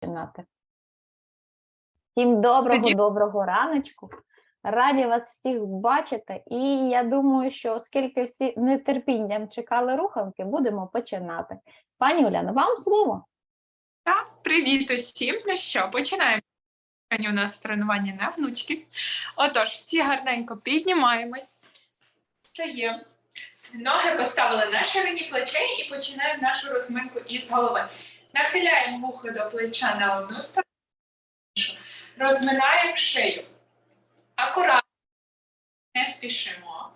починати. Всім доброго, доброго раночку. Раді вас всіх бачити. І я думаю, що оскільки всі нетерпінням чекали руханки, будемо починати. Пані Уляна, вам слово. Так, привіт усім. Ну що, починаємо. У нас тренування на гнучкість. Отож, всі гарненько піднімаємось, встаємо. Ноги поставили на ширині плечей і починаємо нашу розминку із голови. Нахиляємо вухо до плеча на одну сторону, розминаємо шию. Акуратно, не спішимо.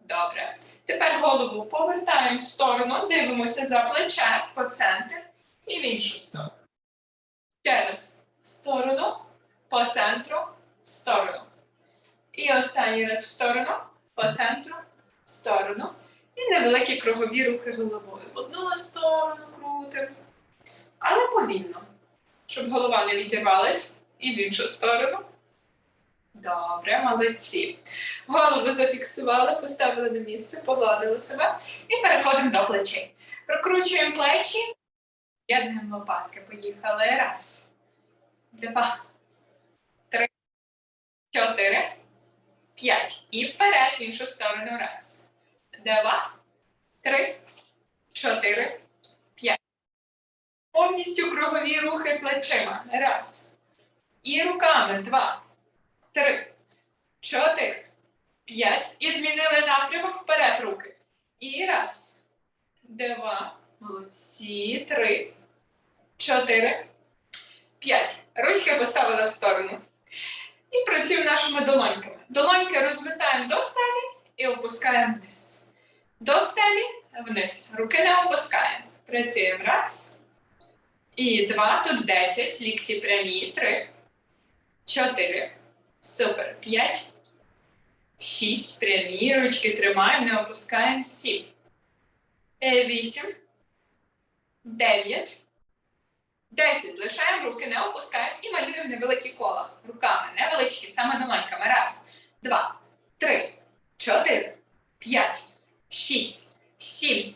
Добре. Тепер голову повертаємо в сторону, дивимося за плече по центру і в іншу сторону. Ще раз сторону, по центру, в сторону. І останній раз в сторону, по центру, в сторону. І невеликі кругові рухи головою. В одну сторону крутимо, але повільно, щоб голова не відірвалась. І в іншу сторону. Добре, молодці. Голову зафіксували, поставили на місце, погладили себе і переходимо до плечей. Прокручуємо плечі, Єднуємо лопатки. Поїхали. Раз, два, три, чотири, п'ять. І вперед в іншу сторону. Раз, два, три, чотири. Повністю кругові рухи плечима. Раз. І руками. Два, три, чотири, п'ять. І змінили напрямок вперед руки. І раз, два. Молодці. Три, чотири, п'ять. Ручки поставили в сторону. І працюємо нашими долоньками. Долоньки розвертаємо до стелі і опускаємо вниз. До стелі вниз. Руки не опускаємо. Працюємо. Раз. І два. Тут десять. Лікті прямі. Три. Чотири. Супер. П'ять. Шість. Прямі. Ручки тримаємо, не опускаємо. Сім. Е, Вісім. Дев'ять. Десять. Лишаємо руки, не опускаємо і малюємо невеликі кола. Руками, невеличкі, саме долоньками. Раз, два, три, чотири, п'ять, шість, сім,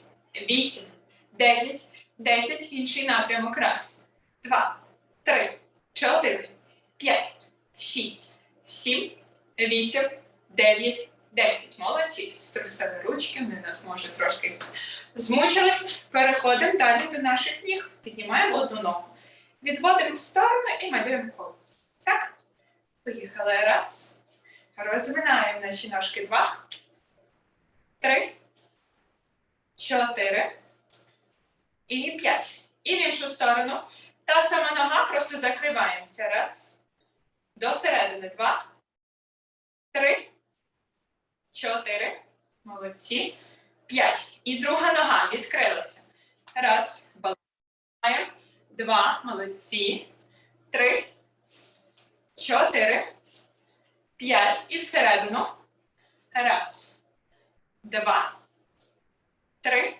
вісім, дев'ять, десять. Інший напрямок. Раз, два, три, чотири, п'ять, шість, сім, вісім, дев'ять, десять. Молодці. Струсили ручки, вони нас може трошки Змучились, переходимо далі до наших ніг. Піднімаємо одну ногу. Відводимо в сторону і малюємо коло. Так? Поїхали. Раз. Розминаємо наші ножки. Два. Три. Чотири. І п'ять. І в іншу сторону. Та сама нога, просто закриваємося. Раз. До середини. Два. Три. Чотири. Молодці. П'ять. І друга нога відкрилася. Раз. Балансуємо. Два. Молодці. Три. Чотири. П'ять. І всередину. Раз. Два. Три.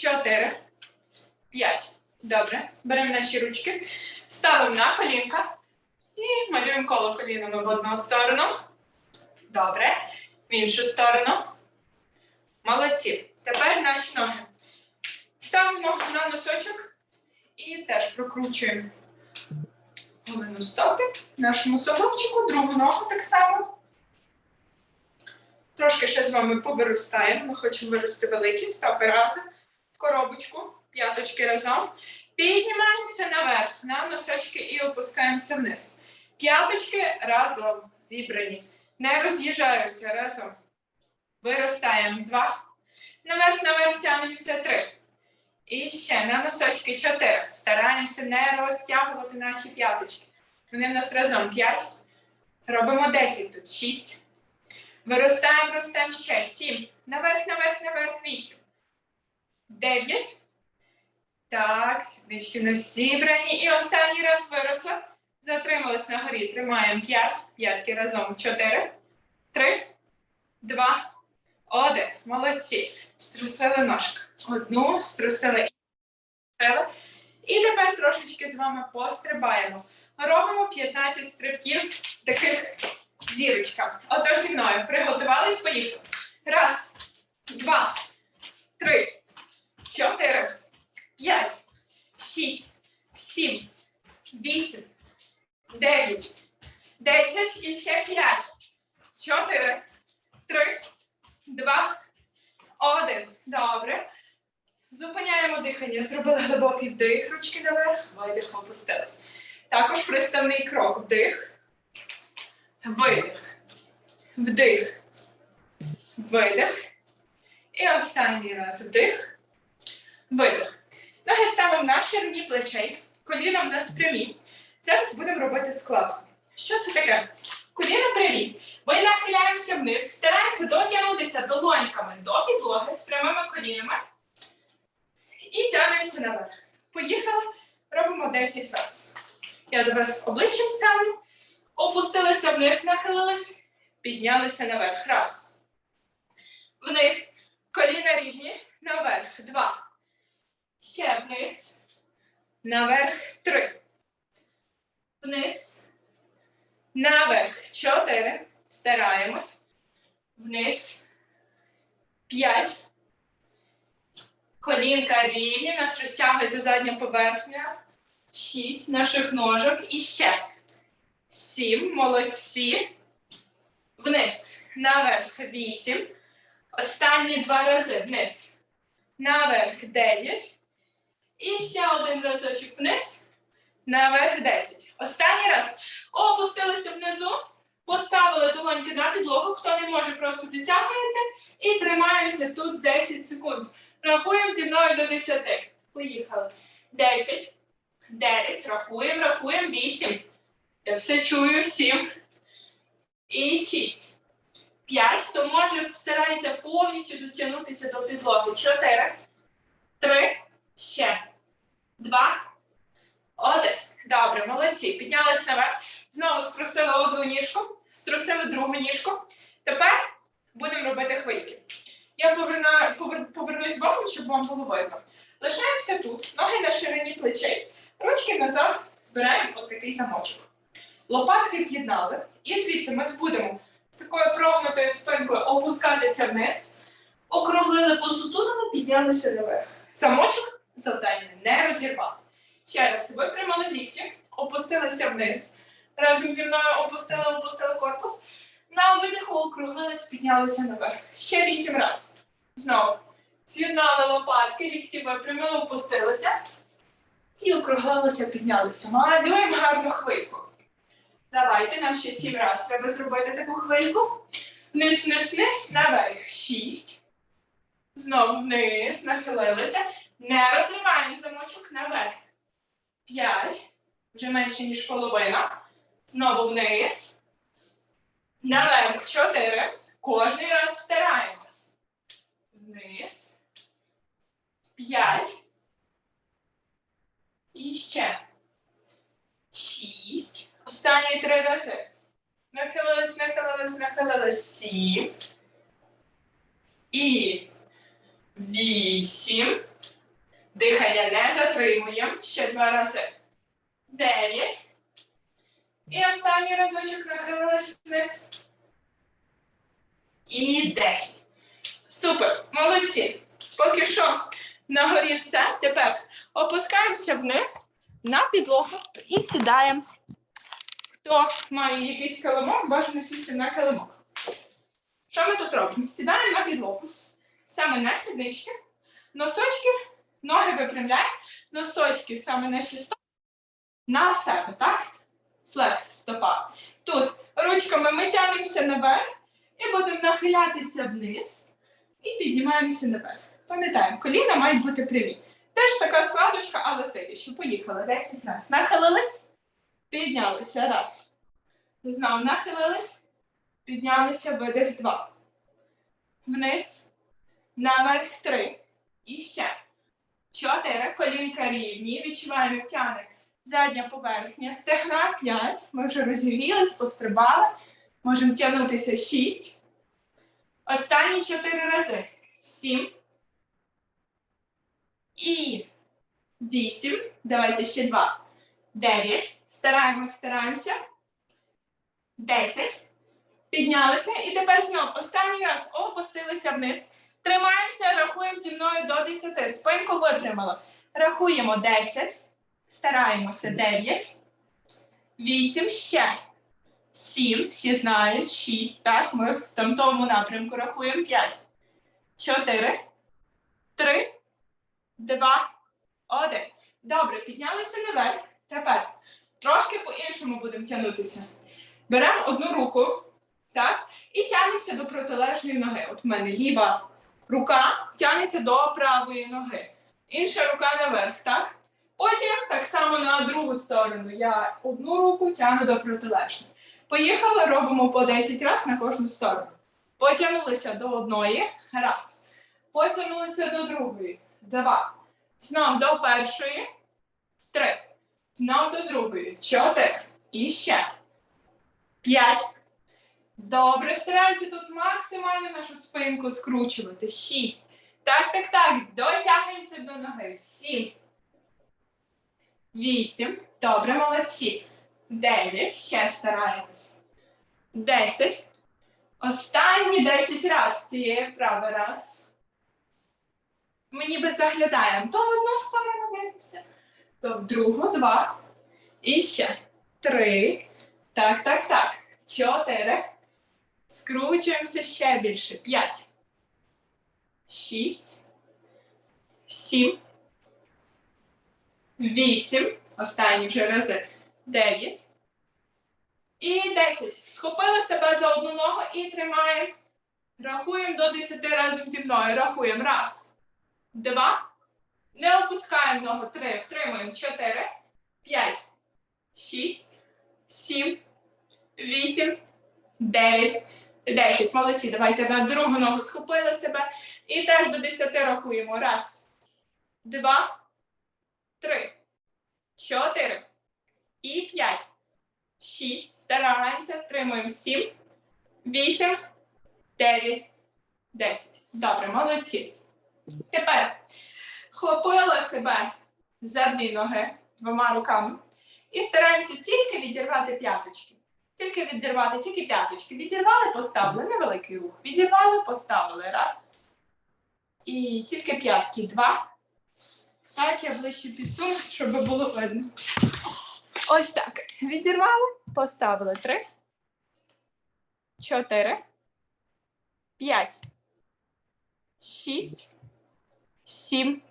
Чотири. П'ять. Добре. Беремо наші ручки. Ставимо на колінка. І малюємо коло колінами в одну сторону. Добре. В іншу сторону. Молодці. Тепер наші ноги. Ставимо ногу на носочок і теж прокручуємо половину стопи нашому суглобчику, другу ногу так само. Трошки ще з вами повиростаємо. Ми хочемо вирости великі стопи разом. Коробочку, п'яточки разом. Піднімаємося наверх на носочки і опускаємося вниз. П'яточки разом зібрані. Не роз'їжджаються разом. Виростаємо два. Наверх, наверх тягнемося три. І ще на носочки чотири. Стараємося не розтягувати наші п'яточки. Вони в нас разом п'ять. Робимо десять тут. Шість. Виростаємо, ростемо ще. Сім. Наверх, наверх, наверх. Вісім. Дев'ять. Так, сіднички у нас зібрані. І останній раз виросла. Затримались на горі. Тримаємо п'ять. П'ятки разом. Чотири. Три. Два. Один. Молодці. Струсили ножку. Одну, струсили струсили. І тепер трошечки з вами пострибаємо. Робимо 15 стрибків таких зірочка. Отож зі мною. Приготувались, поїхали. Раз, два, три, чотири, п'ять, шість, сім. сім, вісім, дев'ять, десять і ще п'ять, чотири, три, два, один. Добре. Зупиняємо дихання. Зробили глибокий вдих, ручки наверх, видих, опустились. Також приставний крок. Вдих, видих, вдих, видих. І останній раз вдих, видих. Ноги ставимо на ширині плечей, коліна в нас прямі. Зараз будемо робити складку. Що це таке? Коліна прямі. Ми нахиляємося вниз, стараємося дотягнутися долоньками до підлоги з прямими колінами. І тягнемося наверх. Поїхали, робимо 10 разів. Я до вас обличчям стану, опустилися вниз, нахилились, піднялися наверх. Раз. Вниз. Коліна рівні. Наверх. Два. Ще вниз. Наверх. Три. Вниз. Наверх. Чотири. Стараємось. Вниз. П'ять. Колінка рівні. Нас розтягується задня поверхня. Шість наших ножок. І ще. Сім. Молодці. Вниз. Наверх. Вісім. Останні два рази. Вниз. Наверх. Дев'ять. І ще один разочок вниз. Наверх 10. Останній раз. Опустилися внизу. Поставили долоньки на підлогу. Хто не може, просто дотягується. І тримаємося тут 10 секунд. Рахуємо зі мною до 10. Поїхали. 10, 9, рахуємо, рахуємо, 8. Я все чую, 7. І 6. 5. Хто може, старається повністю дотягнутися до підлоги. 4, 3, ще. 2, 1. Добре, молодці. Піднялись наверх. Знову струсили одну ніжку, струсили другу ніжку. Тепер будемо робити хвильки. Я поверна, повер, повернусь боком, щоб вам було видно. Лишаємося тут, ноги на ширині плечей, ручки назад, збираємо от такий замочок. Лопатки з'єднали, і звідси ми будемо з такою прогнутою спинкою опускатися вниз, округлили посутулину, піднялися наверх. Замочок завдання не розірвати. Ще раз випрямили лікті, опустилися вниз. Разом зі мною опустили, опустили корпус. На видиху округлились, піднялися наверх. Ще вісім разів. Знову. З'єднали лопатки, лікті випрямили, опустилися. І округлилися, піднялися. Малюємо гарну хвильку. Давайте, нам ще сім разів треба зробити таку хвильку. Вниз, вниз, вниз, наверх. Шість. Знову вниз, нахилилися. Не розриваємо замочок наверх. П'ять. Вже менше, ніж половина. Знову вниз. Наверх. Чотири. Кожний раз стараємось. Вниз. П'ять. І ще. Шість. Останні три рази. Нахилились, нахилились, нахилились. Сім. І вісім. Дихання не затримуємо. Ще два рази. Дев'ять. І останній разочок нахилилась вниз. І десять. Супер. Молодці. Поки що на горі все. Тепер опускаємося вниз на підлогу і сідаємо. Хто має якийсь килимок, бажано сісти на килимок. Що ми тут робимо? Сідаємо на підлогу. Саме на сіднички. Носочки Ноги випрямляємо, носочки саме на стопи на себе, так? Флекс стопа. Тут ручками ми тягнемося наверх і будемо нахилятися вниз і піднімаємося наверх. Пам'ятаємо, коліна мають бути прямі. Теж така складочка, але сидячи. Поїхали 10 разів. Нахилились, піднялися. Раз. Знову нахилились, піднялися, видих два. Вниз, наверх три. І ще. Чотири. Колінка рівні. Відчуваємо, як тягне задня поверхня. Стегна п'ять. Ми вже розігрілись, пострибали. Можемо тягнутися шість. Останні чотири рази. Сім. І вісім. Давайте ще два. Дев'ять. Стараємось, стараємося. Десять. Піднялися. І тепер знов останній раз опустилися вниз. Тримаємося, рахуємо зі мною до 10. Спинку випрямили. Рахуємо 10, Стараємося. Дев'ять. Вісім. Ще. Сім. Всі знають. Шість. Так, ми в тамтому напрямку рахуємо. П'ять. Чотири. Три. Два. Один. Добре, піднялися наверх. Тепер трошки по-іншому будемо тягнутися. Беремо одну руку, так, і тягнемося до протилежної ноги. От в мене ліва рука тягнеться до правої ноги. Інша рука наверх, так? Потім так само на другу сторону. Я одну руку тягну до протилежної. Поїхали, робимо по 10 разів на кожну сторону. Потягнулися до одної, раз. Потягнулися до другої, два. Знов до першої, три. Знов до другої, чотири. І ще. П'ять. Добре, стараємося тут максимально нашу спинку скручувати. Шість. Так, так, так. Дотягуємося до ноги. Сім. Вісім. Добре, молодці. Дев'ять. Ще стараємось. Десять. Останні десять раз цієї вправи. Раз. Ми ніби заглядаємо. То в одну сторону дивимося, то в другу два. І ще. Три. Так, так, так. Чотири. Скручуємося ще більше. П'ять. Шість. Сім. Вісім. Останні вже рази. Дев'ять. І десять. Схопили себе за одну ногу і тримаємо. Рахуємо до десяти разом зі мною. Рахуємо. Раз. Два. Не опускаємо ногу. Три. Втримуємо. Чотири. П'ять. Шість. Сім. Вісім. Дев'ять. Десять. Молодці. Давайте на другу ногу схопили себе. І теж до десяти рахуємо. Раз. Два. Три. Чотири. І п'ять. Шість. Стараємося. Втримуємо. Сім. Вісім. Дев'ять. Десять. Добре, молодці. Тепер хлопила себе за дві ноги двома руками і стараємося тільки відірвати п'яточки. Тільки відірвати, тільки п'яточки. Відірвали, поставили, невеликий рух. Відірвали, поставили. Раз. І тільки п'ятки. Два. Так, я ближче підсуну, щоб було видно. Ось так. Відірвали, поставили. Три. Чотири. П'ять. Шість. Сім.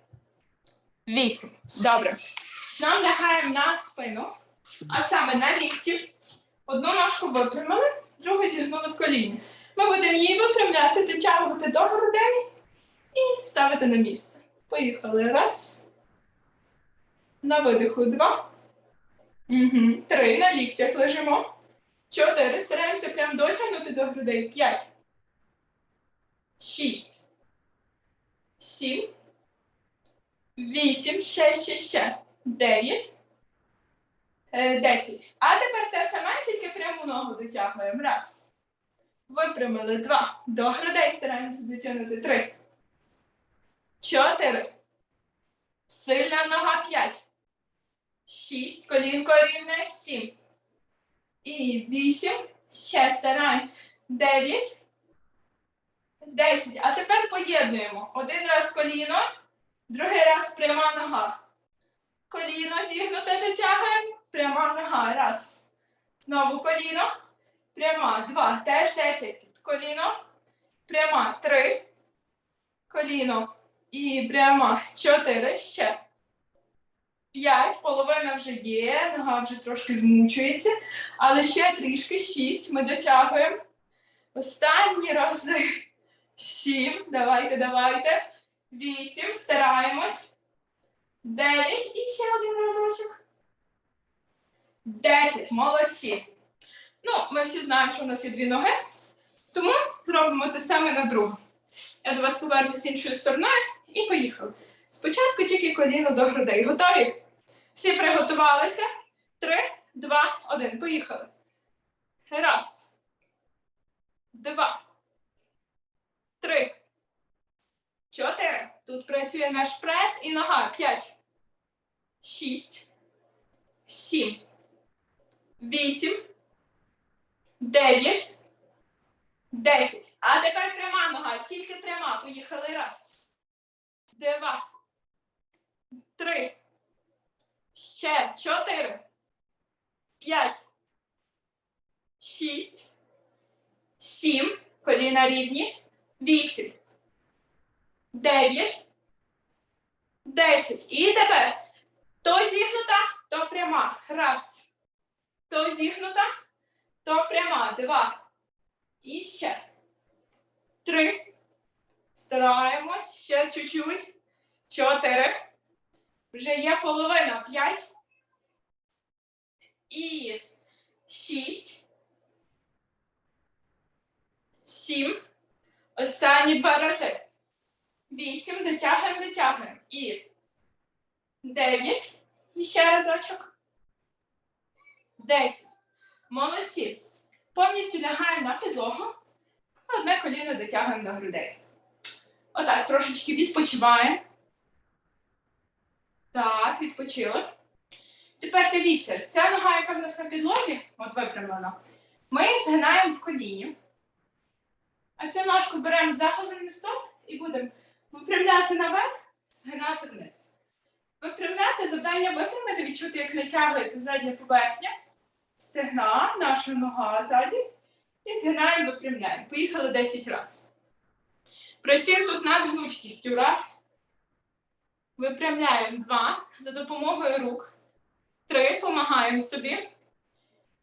Вісім. Добре. Нам лягаємо на спину, а саме на лікті. Одну ножку випрямили, другу зігнули в коліні. Ми будемо її випрямляти, дотягувати до грудей і ставити на місце. Поїхали. Раз. На видиху два. Угу. Три. На ліктях лежимо. Чотири. Стараємося прям дотягнути до грудей. П'ять. Шість. Сім. Вісім. Ще, ще, ще. Дев'ять. Е, Десять. А тепер те саме, тільки пряму ногу дотягуємо. Раз. Випрямили. Два. До грудей стараємося дотягнути. Три. Чотири. Сильна нога. П'ять. Шість. Колінко рівне. Сім. І вісім. Ще стараємо. Дев'ять. Десять. А тепер поєднуємо. Один раз коліно, другий раз пряма нога. Коліно зігнуте дотягуємо. Пряма нога. Раз. Знову коліно. Пряма. Два. Теж десять. Тут коліно. Пряма. Три. Коліно. І пряма. Чотири. Ще. П'ять. Половина вже є. Нога вже трошки змучується. Але ще трішки. Шість. Ми дотягуємо. Останні рази. Сім. Давайте, давайте. Вісім. Стараємось. Дев'ять. І ще один разочок. Десять. Молодці. Ну, ми всі знаємо, що у нас є дві ноги. Тому зробимо те саме на другу. Я до вас повернусь іншою стороною і поїхали. Спочатку тільки коліно до грудей. Готові? Всі приготувалися. Три, два, один. Поїхали. Раз. Два. Три. Чотири. Тут працює наш прес і нога. П'ять. Шість. Сім. Вісім. Дев'ять. Десять. А тепер пряма нога. Тільки пряма. Поїхали. Раз. Два. Три. Ще чотири. П'ять. Шість. Сім. Коліна рівні. Вісім. Дев'ять. Десять. І тепер то зігнута, то пряма. Раз. То зігнута, то пряма. Два. І ще. Три. Стараємось. Ще чуть-чуть. Чотири. Вже є половина. П'ять. І шість. Сім. Останні два рази. Вісім. Дотягуємо, дотягуємо. І дев'ять. І ще разочок. Десять. Молодці. Повністю лягаємо на підлогу. Одне коліно дотягуємо до грудей. Отак, трошечки відпочиваємо. Так, відпочили. Тепер дивіться, ця нога, яка в нас на підлозі, от випрямлена, ми згинаємо в коліні. А цю ножку беремо за головний стоп і будемо випрямляти наверх, згинати вниз. Випрямляти, завдання випрямити, відчути, як натягуєте задня поверхня, стегна, наша нога ззаді. І згинаємо, випрямляємо. Поїхали 10 разів. Працюємо тут над гнучкістю. Раз. Випрямляємо два. За допомогою рук. Три. Помагаємо собі.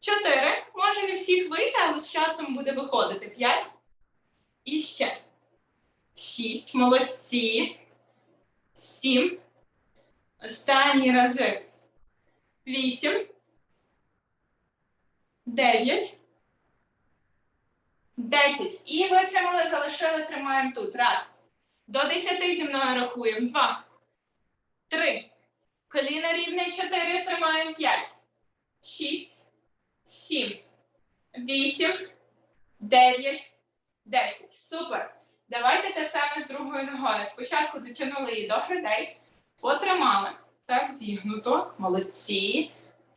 Чотири. Може не всіх вийти, але з часом буде виходити. П'ять. І ще. Шість. Молодці. Сім. Останні рази. Вісім. Дев'ять. Десять. І випрямили, залишили, тримаємо тут. Раз. До десяти зі мною рахуємо. Два. Три. Коліна рівне. Чотири. Тримаємо. П'ять. Шість. Сім. Вісім. Дев'ять. Десять. Супер. Давайте те саме з другою ногою. Спочатку дотягнули її до грудей. Потримали. Так, зігнуто. Молодці.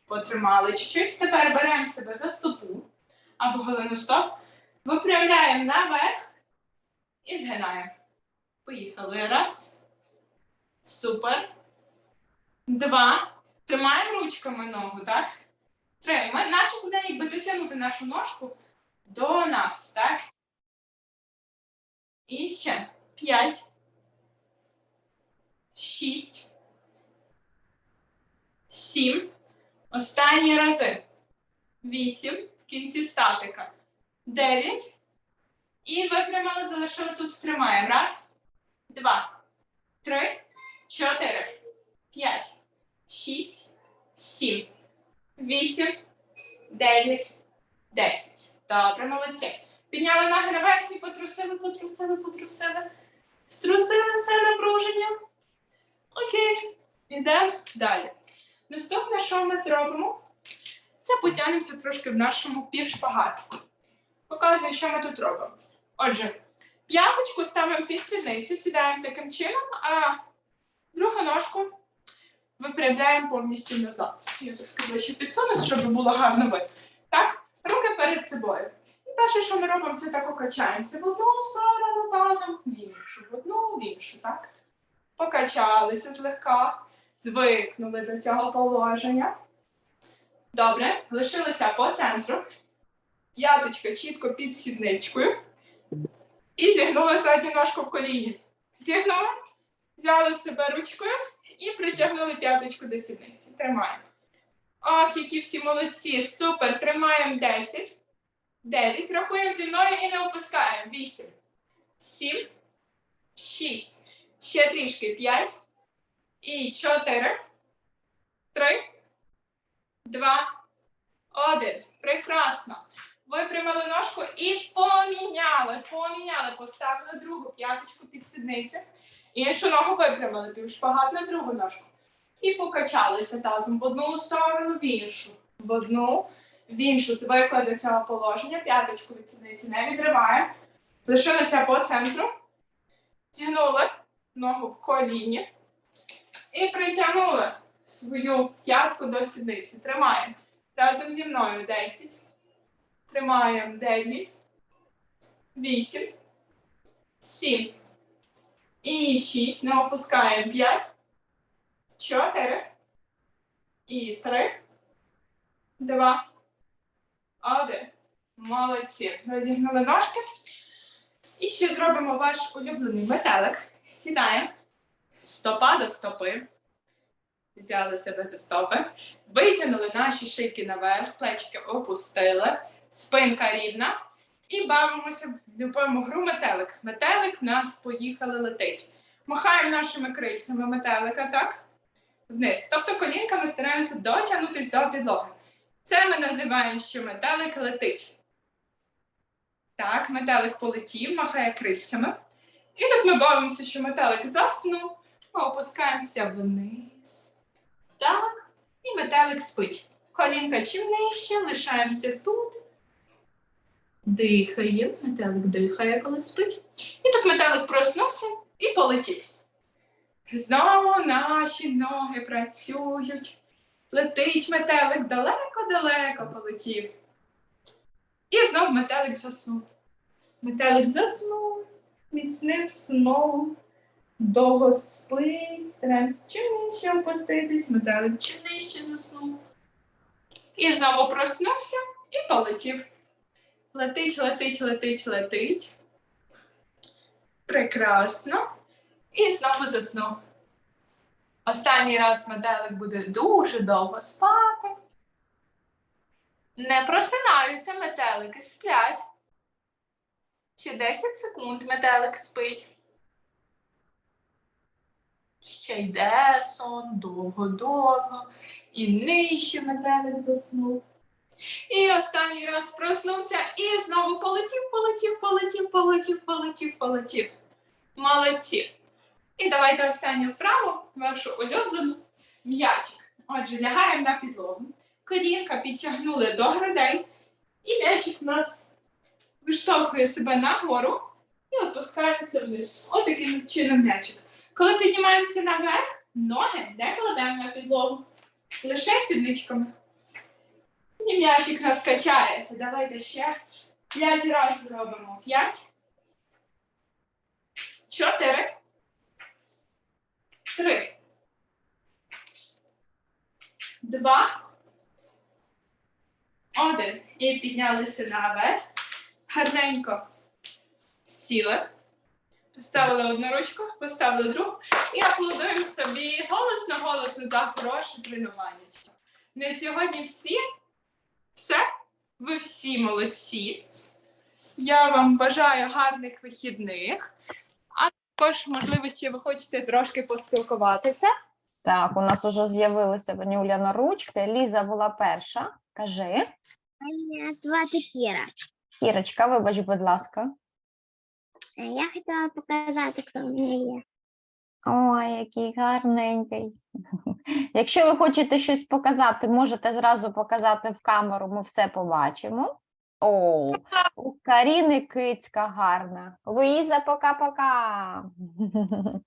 Потримали чуть-чуть. Тепер беремо себе за стопу або голеностоп. Випрямляємо наверх і згинаємо. Поїхали. Раз. Супер. Два. Тримаємо ручками ногу, так? Три. Ми, наша задання якби дотягнути нашу ножку до нас, так? І ще. П'ять. Шість. Сім. Останні рази. Вісім. В кінці статика. Дев'ять. І випрямили, залишили тут тримаємо. Раз, два, три, чотири, п'ять, шість, сім, вісім, дев'ять, десять. Добре, молодці. Підняли ноги наверх і потрусили, потрусили, потрусили. Струсили все напруження. Окей. Ідемо далі. Наступне, що ми зробимо, це потягнемося трошки в нашому півшпагаті. Показую, що ми тут робимо. Отже, п'яточку ставимо під сідницю, сідаємо таким чином, а другу ножку випрямляємо повністю назад. Я тут ближче підсуну, щоб було гарно видно. Так, руки перед собою. Перше, що ми робимо, це так окачаємося в одну сторону тазом, в іншу, в одну, в іншу, так? Покачалися злегка, звикнули до цього положення. Добре, лишилися по центру. П'яточка чітко під сідничкою. І зігнули задню ножку в коліні. Зігнули, взяли себе ручкою і притягнули п'яточку до сідниці. Тримаємо. Ох, які всі молодці! Супер! Тримаємо 10, 9. Рахуємо зі мною і не опускаємо. 8, 7, 6. Ще трішки 5. І 4, 3, 2, 1. Прекрасно. Випрямили ножку і поміняли. Поміняли. Поставили другу п'яточку під сідницю. Іншу ногу випрямили, півшпагат на другу ножку. І покачалися тазом в одну сторону, в іншу. В одну, в іншу. Звикли до цього положення. П'яточку від сідниці не відриваємо. Лишилися по центру. Тягнули ногу в коліні. І притягнули свою п'ятку до сідниці. Тримаємо. Разом зі мною 10. Тримаємо 9, 8, 7 і 6. Не опускаємо 5, 4, І три, два, один. Молодці. Розігнули ножки. І ще зробимо ваш улюблений метелик. Сідаємо. Стопа до стопи. Взяли себе за стопи. Витягнули наші шийки наверх, плечики опустили, спинка рівна. І бавимося в любому гру метелик. Метелик в нас поїхали летить. Махаємо нашими крильцями метелика, так? Вниз. Тобто колінками стараємося дотягнутись до підлоги. Це ми називаємо, що метелик летить. Так, метелик полетів, махає крильцями. І тут ми бавимося, що метелик заснув. Ми опускаємося вниз. Так. І метелик спить. Колінка чим нижче, лишаємося тут. Дихає. Метелик дихає, коли спить. І тут метелик проснувся і полетів. Знову наші ноги працюють. Летить метелик далеко-далеко полетів. І знов метелик заснув. Метелик заснув міцним сном. Довго спить, стараємося чим нижче опуститись, метелик чим нижче заснув. І знову проснувся і полетів. Летить, летить, летить, летить. Прекрасно. І знову заснув. Останній раз метелик буде дуже довго спати. Не просинаються метелики, сплять. Ще 10 секунд метелик спить. Ще йде сон довго-довго. І нижче метелик заснув. І останній раз проснувся і знову полетів, полетів, полетів, полетів, полетів, полетів. Молодці. І давайте останню вправу, вашу улюблену м'ячик. Отже, лягаємо на підлогу. Колінка підтягнули до грудей, і м'ячик нас виштовхує себе нагору і опускається вниз. Отаким чином м'ячик. Коли піднімаємося наверх, ноги не кладемо на підлогу, лише сідничками. І м'ячик нас качається. Давайте ще п'ять разів зробимо. П'ять. Чотири. Три. Два. Один. І піднялися наверх. Гарненько сіли. Поставили одну ручку, поставили другу і аплодуємо собі голосно-голосно за хороше тренування. На сьогодні всі. Все. Ви всі молодці. Я вам бажаю гарних вихідних. Також, можливо, ще ви хочете трошки поспілкуватися. Так, у нас уже з'явилися пані Уляна ручки. Ліза була перша. Кажи. Мене звати Кіра. Кірочка, вибач, будь ласка. Е, Я хотіла показати, хто в мене є. Ой, який гарненький. Якщо ви хочете щось показати, можете зразу показати в камеру, ми все побачимо. О, у Каріни кицька гарна. Луїза, пока-пока.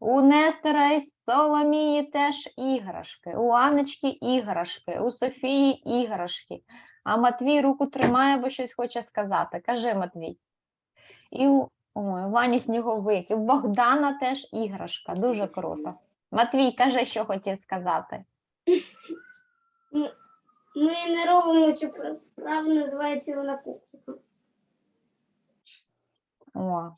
У Нестора і Соломії теж іграшки, у Анечки іграшки, у Софії іграшки. А Матвій руку тримає, бо щось хоче сказати. Кажи, Матвій. І у Ой, у Вані сніговик, і у Богдана теж іграшка. Дуже круто. Матвій, кажи, що хотів сказати. Ми не робимо цю вправу, називається вона кухня. О.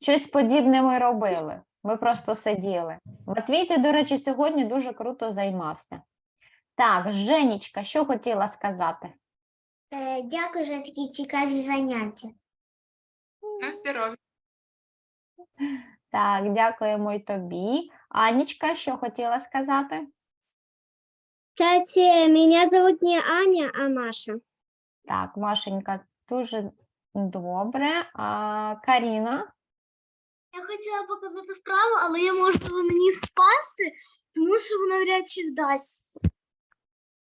Щось подібне ми робили. Ми просто сиділи. Матвій, ти, до речі, сьогодні дуже круто займався. Так, Женічка, що хотіла сказати? Е, Дякую за такі цікаві заняття. На здоров'я. Так, дякуємо й тобі. Анічка, що хотіла сказати? Кстати, меня зовут не Аня, а Маша. Так, Машенька, дуже добре. А, Каріна? Я хотіла показати вправу, але я можу на ній впасти, тому що вона вряд чи вдасть.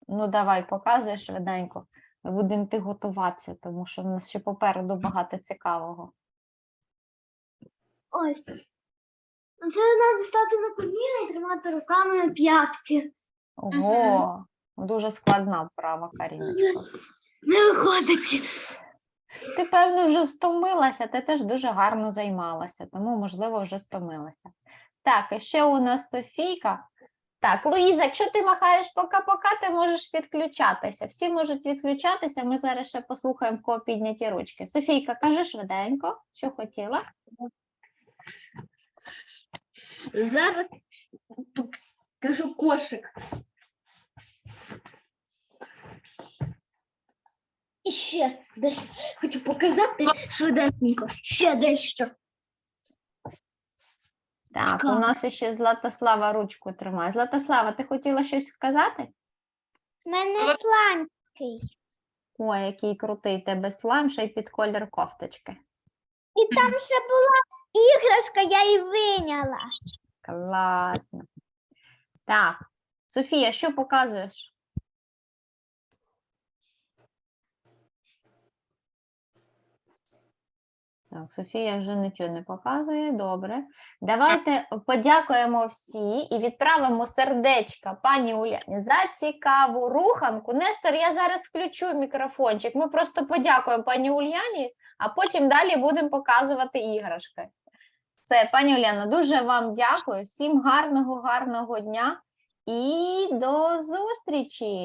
Ну, давай, показуй швиденько. Ми будемо йти готуватися, тому що в нас ще попереду багато цікавого. Ось. Це треба стати на коліна і тримати руками п'ятки. Ого, дуже складна вправа, Каріночка. Не виходить. Ти, певно, вже стомилася, ти теж дуже гарно займалася, тому, можливо, вже стомилася. Так, і ще у нас Софійка. Так, Луїза, якщо ти махаєш пока-пока, ти можеш відключатися. Всі можуть відключатися. Ми зараз ще послухаємо, в кого підняті ручки. Софійка, кажи швиденько, що хотіла. Зараз кажу кошик. І ще дещо хочу показати швиденько. Ще дещо. Так, у нас ще Златослава ручку тримає. Златослава, ти хотіла щось сказати? У мене сланький. Ой, який крутий тебе слайм, ще й під колір кофточки. І там ще була іграшка, я її виняла. Класно. Так, Софія, що показуєш? Так, Софія вже нічого не показує. Добре. Давайте подякуємо всі і відправимо сердечка пані Уляні за цікаву руханку. Нестор, я зараз включу мікрофончик. Ми просто подякуємо пані Ульяні, а потім далі будемо показувати іграшки. Все, пані Уляна, дуже вам дякую. Всім гарного, гарного дня і до зустрічі!